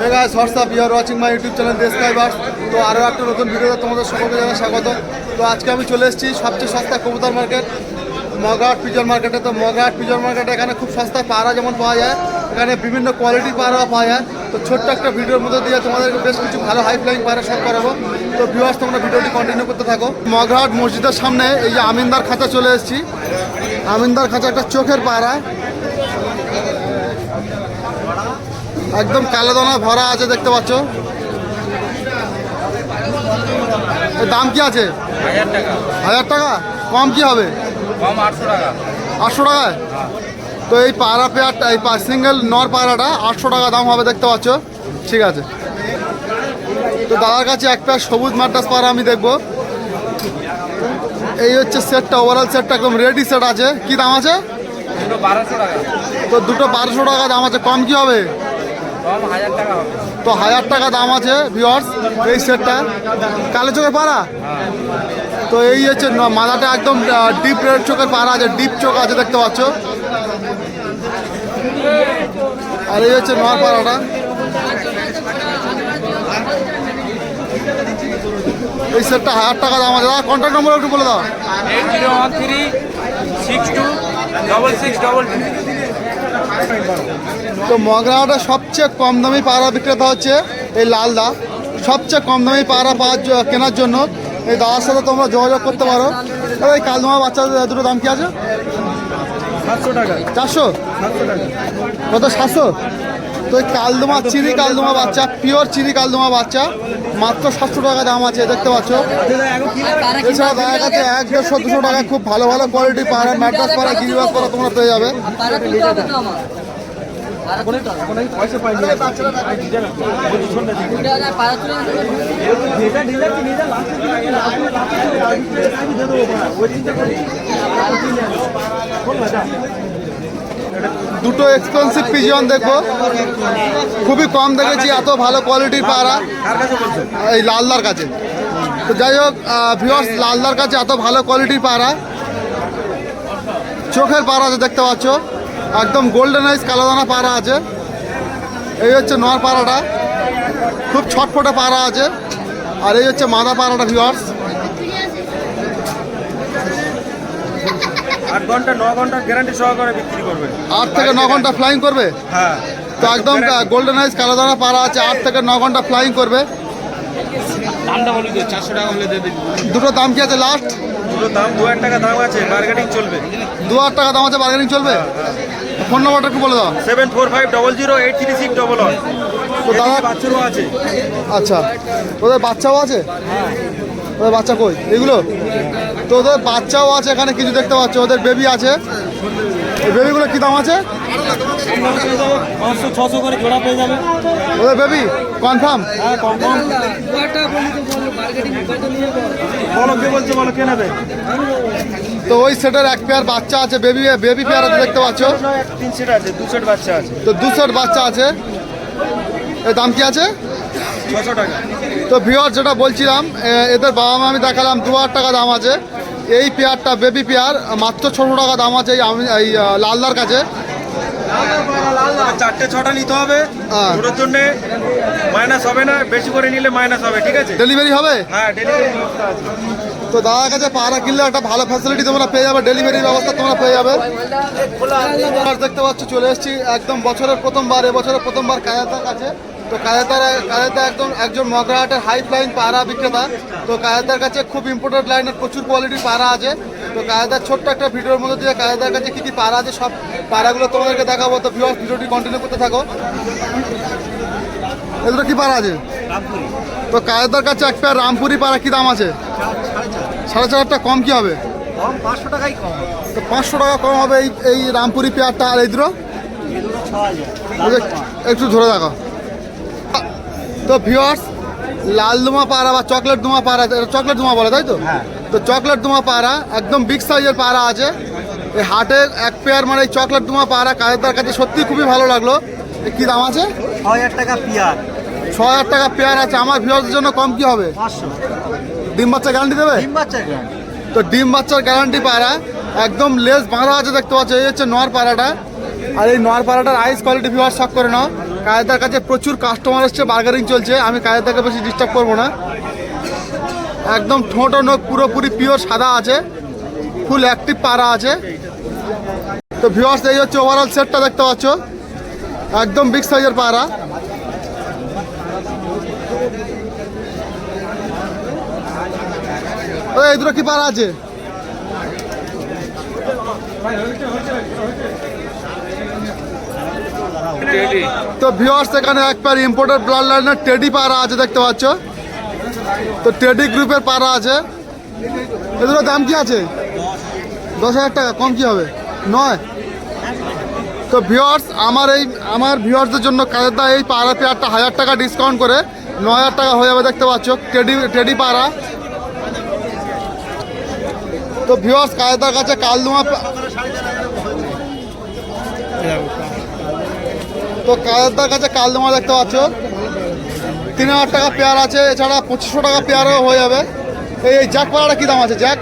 Guys, what's up? You are watching my YouTube channel তো আরও একটা নতুন ভিডিওতে তোমাদের সকলকে জানাই স্বাগত। তো আজকে আমি চলে এসেছি সবচেয়ে সস্তা কবুতর মার্কেট মগাহাট পিজন মার্কেটে তো মগাহাট পিজন মার্কেটে এখানে খুব সস্তায় পাড়া যেমন পাওয়া যায় এখানে বিভিন্ন কোয়ালিটির পাড়াও পাওয়া যায়। তো ছোট্ট একটা ভিডিওর মধ্যে দিয়ে তোমাদেরকে বেশ কিছু ভালো হাই ফ্লাইং পাড়া শট করাবো। তো ভিউয়ার্স তোমরা ভিডিওটি কন্টিনিউ করতে থাকো। মগরাহাট মসজিদের সামনে এই যে আমিনদার খাঁচা চলে এসেছি। আমিনদার খাঁচা একটা চোখের পাড়া। একদম কালো দানা ভরা আছে দেখতে পাচ্ছ? দাম কি আছে? হাজার টাকা। কম কি হবে? আটশো টাকা। টাকায়? তো এই পাড়া পেয়ারটা এই সিঙ্গেল নর পাড়াটা আটশো টাকা দাম হবে দেখতে পাচ্ছ? ঠিক আছে। তো দাদার কাছে এক পেয়ার সবুজ মাদ্রাস পাড়া আমি দেখব। এই হচ্ছে সেটটা ওভারঅল সেটটা একদম রেডি সেট আছে। কি দাম আছে? তো দুটো বারোশো টাকা দাম আছে। কম কি হবে? তো হাজার টাকা দাম আছে ভিওয়ার্স এই সেটটা কালো চোখের পাড়া? তো এই হচ্ছে মাথাটা একদম ডিপ রেড চোখের পাড়া আছে ডিপ চোখ আছে দেখতে পাচ্ছ। আর এই হচ্ছে নর পাড়াটা। এই সেটটা হাজার টাকা দাম আছে। দাদা কন্ট্যাক্ট নম্বর একটু বলে দাও। Eight zero one three six two double six double two তো মগরাহাটে সবচেয়ে কম দামি পাড়া বিক্রেতা হচ্ছে এই লালদা। সবচেয়ে কম দামি পাড়া পাওয়ার কেনার জন্য। এই দাদার সাথে তোমরা যোগাযোগ করতে পারো। এই কালদমা বাচ্চা দুটো দাম কি আছে? চারশো? কত সাতশো? তো কালদমা, চিনি কালদমা বাচ্চা পিওর চিনি কালদমা বাচ্চা। মাত্র সাতশো টাকা দাম আছে, দেখতে পাচ্ছ। এছাড়া এক দেড়শো, দুশো টাকা খুব ভালো ভালো কোয়ালিটি পাড়া ম্যাট্রাস পাড়া গিরিবাস পাড়া তোমরা পেয়ে যাবে। পয়সা পাইনি বলছি শোন না দুটো এক্সপেন্সিভ পিজিয়ন দেখব খুবই কম দেখেছি, এত ভালো কোয়ালিটির পাড়া। এই লালদার কাছে। তো যাই হোক ভিওর্স লালদার কাছে এত ভালো কোয়ালিটির পাড়া। চোখের পাড়া আছে দেখতে পাচ্ছ। একদম গোল্ডেন আইস কালোদানা পাড়া আছে। এই হচ্ছে নর পাড়াটা। খুব ছটফটে পাড়া আছে। আর এই হচ্ছে মাদা পাড়াটা ভিওর্স আট ঘণ্টা ন ঘণ্টার গ্যারান্টি সহকারে বিক্রি করবে। আট থেকে ন ঘণ্টা ফ্লাইং করবে? হ্যাঁ। তো একদম গোল্ডেন আইস কালোদানা পাড়া আছে আট থেকে ন ঘণ্টা ফ্লাইং করবে। দামটা বলি তো চারশো টাকা হলে দিয়ে দুটো দাম কি আছে লাস্ট দুটো দাম দু হাজার টাকা দাম আছে মার্কেটিং চলবে। দু হাজার টাকা দাম আছে বার্গেনিং চলবে? ফোন নম্বরটা একটু বলে দাও। Seven four five double zero eight three six double one তো দাদা বাচ্চারও আছে। আচ্ছা। ওদের বাচ্চাও আছে? ওদের বাচ্চা কই? এগুলো? তো ওদের বাচ্চাও আছে এখানে কিছু দেখতে পাচ্ছ ওদের বেবি আছে। এই বেবিগুলো কি দাম আছে? ছশো করে জোড়া পেয়ে যাবে। ওদের বেবি কনফার্ম হ্যাঁ কনফার্ম তো বলো, মার্কেটিং কত নিয়ে বলো। বলো কে বলছে বলো কে নেবে? তো ওই সেটের এক পেয়ার বাচ্চা আছে বেবি বেবি পেয়ার দেখতে পাচ্ছ? তিন সেট আছে দু সেট বাচ্চা আছে। তো দু সেট বাচ্চা আছে। এর দাম কি আছে? ছশো টাকা। তো ভিওর যেটা বলছিলাম এদের বাবা মা আমি দেখালাম দু হাজার টাকা দাম আছে। এই পেয়ারটা বেবি পেয়ার মাত্র ছশো টাকা দাম আছে এই আমি এই লালদার কাছে। চারটে ছটা নিতে হবে। হ্যাঁ। দুটোর জন্য মাইনাস হবে না বেশি করে নিলে মাইনাস হবে ঠিক আছে? ডেলিভারি হবে? হ্যাঁ ডেলিভারি তো দাদার কাছে পাড়া কিনলে একটা ভালো ফ্যাসিলিটি তোমরা পেয়ে যাবে ডেলিভারির ব্যবস্থা তোমরা পেয়ে যাবে। দেখতে পাচ্ছ চলে এসেছি একদম বছরের প্রথমবার এবছরের প্রথমবার কায়াতার কাছে। তো কায়াতার কায়াতা একদম একজন মগরাহাটের হাই ফ্লাইং পাড়া বিক্রেতা। তো কায়াতার কাছে খুব ইম্পর্টেন্ট লাইনের প্রচুর কোয়ালিটির পাড়া আছে। তো কায়াতার ছোট্ট একটা ভিডিওর মধ্যে দিয়ে কায়াতার কাছে কী কী পাড়া আছে সব পাড়াগুলো তোমাদেরকে দেখাবো। তো ভিউয়ার্স ভিডিওটি কন্টিনিউ করতে থাকো। এগুলো কী পাড়া আছে? তো কায়াতার কাছে একটা পেয়ার রামপুরি পাড়া কি দাম আছে? সাড়ে চার হাজার টাকা কম কী হবে? পাঁচশো টাকাই কম তো পাঁচশো টাকা কম হবে এই এই রামপুরি পেয়ারটা আর এই দুটো? একটু ধরে দেখো। তো ভিওয়ার্স লাল দুমা পাড়া বা চকলেট দুমা পাড়া চকলেট দুমা বলে তাই তো? হ্যাঁ। তো চকলেট দুমা পাড়া একদম বিগ সাইজের পাড়া আছে। এই হাটে এক পেয়ার মানে এই চকলেট দুমা পাড়া কাজের কাছে সত্যি খুবই ভালো লাগল। কি দাম আছে? ছ হাজার টাকা পেয়ার ছ হাজার টাকা পেয়ার আছে। আমার ভিওয়ার্সের জন্য কম কি হবে? ডিম বাচ্চা গ্যারান্টি দেবে? ডিম বাচ্চা তো ডিম বাচ্চার গ্যারান্টি পাড়া একদম লেস বাঁধা আছে দেখতে পাচ্ছ এই হচ্ছে নর পাড়াটা। আর এই নয়ারপাড়াটার আইস কোয়ালিটি ভিউয়ার শখ করে নাও। কায়দার কাছে প্রচুর কাস্টমার এসছে বার্গারিং চলছে, আমি কায়দাকে বেশি ডিস্টার্ব করব না। একদম ঠোঁট নখ পুরোপুরি পিওর সাদা আছে ফুল অ্যাক্টিভ পাড়া আছে। তো ভিউয়ার্স এই হচ্ছে ওভারঅল সেটটা দেখতে পাচ্ছ। একদম বিগ সাইজের পাড়া। এই দুটো কি পাড়া আছে? তো ভিউয়ার্স এখানে এক প্যার ইম্পোর্টেড ব্লাড লাইনের টেডি পাড়া আছে দেখতে পাচ্ছ? তো টেডি গ্রুপের পাড়া আছে। এগুলোর দাম কি আছে? দশ হাজার টাকা কম কি হবে? নয়। তো ভিউয়ার্স আমার এই আমার ভিউয়ার্সদের জন্য কাজেরদা এই পাড়া পেয়ারটা হাজার টাকা ডিসকাউন্ট করে ন হাজার টাকা হয়ে যাবে দেখতে পাচ্ছ? টেডি টেডি পাড়া। তো ভিউয়ার্স কাজেরদার কাছে কালদুমা তো কাজেরদার কাছে কালদমা দেখতে পাচ্ছ। তিন হাজার টাকা পেয়ার আছে, এছাড়া পঁচিশশো টাকা পেয়ারও হয়ে যাবে। এই এই জ্যাক পাড়াটা কী দাম আছে, জ্যাক?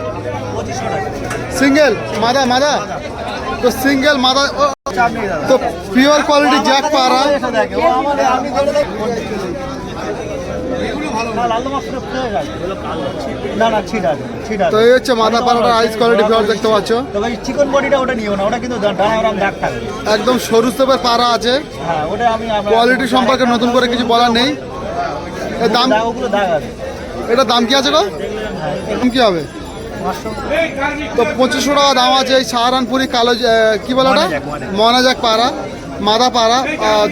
সিঙ্গেল? মাদা মাদা তো সিঙ্গেল মাদা তো পিওর কোয়ালিটি জ্যাক পাড়া। না না। ছিট আছে তো এই হচ্ছে আইস কোয়ালিটি দেখতে পাচ্ছ। তবে চিকন বডিটা ওটা নিও না ওটা কিন্তু দাগ থাকবে। একদম সরু পাড়া আছে। হ্যাঁ ওটা আমি কোয়ালিটি সম্পর্কে নতুন করে কিছু বলার নেই। এর দাম? দাগ আছে। এটা দাম কি আছে গো? দাম কি হবে? তো পঁচিশশো টাকা দাম আছে এই সাহারানপুরি কালো কি বলে ওটা। মনাজাক পাড়া মাদা পাড়া।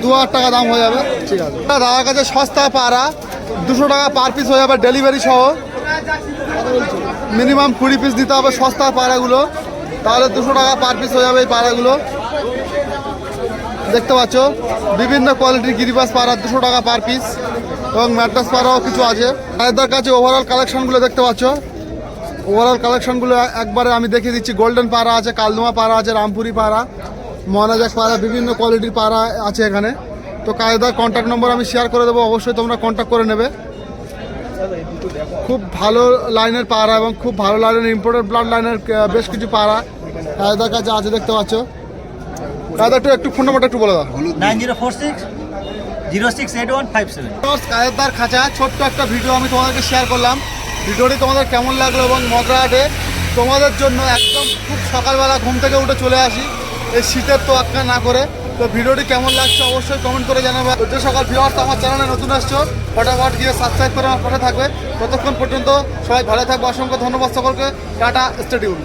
দু হাজার টাকা দাম হয়ে যাবে। ঠিক আছে। দাদার কাছে সস্তা পাড়া। দুশো টাকা পার পিস হয়ে যাবে ডেলিভারি সহ। মিনিমাম কুড়ি পিস দিতে হবে সস্তা পাড়াগুলো। তাহলে দুশো টাকা পার পিস হয়ে যাবে এই পাড়াগুলো। দেখতে পাচ্ছ? বিভিন্ন কোয়ালিটির গিরিবাস পাড়া দুশো টাকা পার পিস এবং ম্যাট্রাস পাড়াও কিছু আছে। তাদের কাছে ওভারঅল কালেকশনগুলো দেখতে পাচ্ছ? ওভারঅল কালেকশনগুলো একবারে আমি দেখিয়ে দিচ্ছি। গোল্ডেন পাড়া আছে, কালদুমা পাড়া আছে, রামপুরি পাড়া মহারাজাক পাড়া, বিভিন্ন কোয়ালিটির পাড়া আছে এখানে। তো কায়দার কন্ট্যাক্ট নম্বর আমি শেয়ার করে দেবো অবশ্যই তোমরা কন্ট্যাক্ট করে নেবে। খুব ভালো লাইনের পাড়া এবং খুব ভালো লাইনের ইম্পোর্টেড ব্লাড লাইনের বেশ কিছু পাড়া কায়দার কাছে আছে দেখতে পাচ্ছ। কায়দা একটু একটু ফোন নম্বরটা একটু বলে দাও। Nine zero four six zero six eight one five seven. কায়েদার খাঁচা ছোট্ট একটা ভিডিও আমি তোমাদেরকে শেয়ার করলাম। ভিডিওটি তোমাদের কেমন লাগল এবং মগরাহাটে তোমাদের জন্য একদম খুব সকালবেলা ঘুম থেকে উঠে চলে আসি। এই শীতের তো আক্কা না করে। তো ভিডিওটি কেমন লাগছে অবশ্যই কমেন্ট করে জানাবে। যে সকাল তো আমার চ্যানেলে নতুন আসছো, ফটাফট গিয়ে সাবস্ক্রাইব করে আমার পাশে থাকবে। ততক্ষণ পর্যন্ত সবাই ভালো থাকবে। অসংখ্য ধন্যবাদ সকলকে। Tata stadium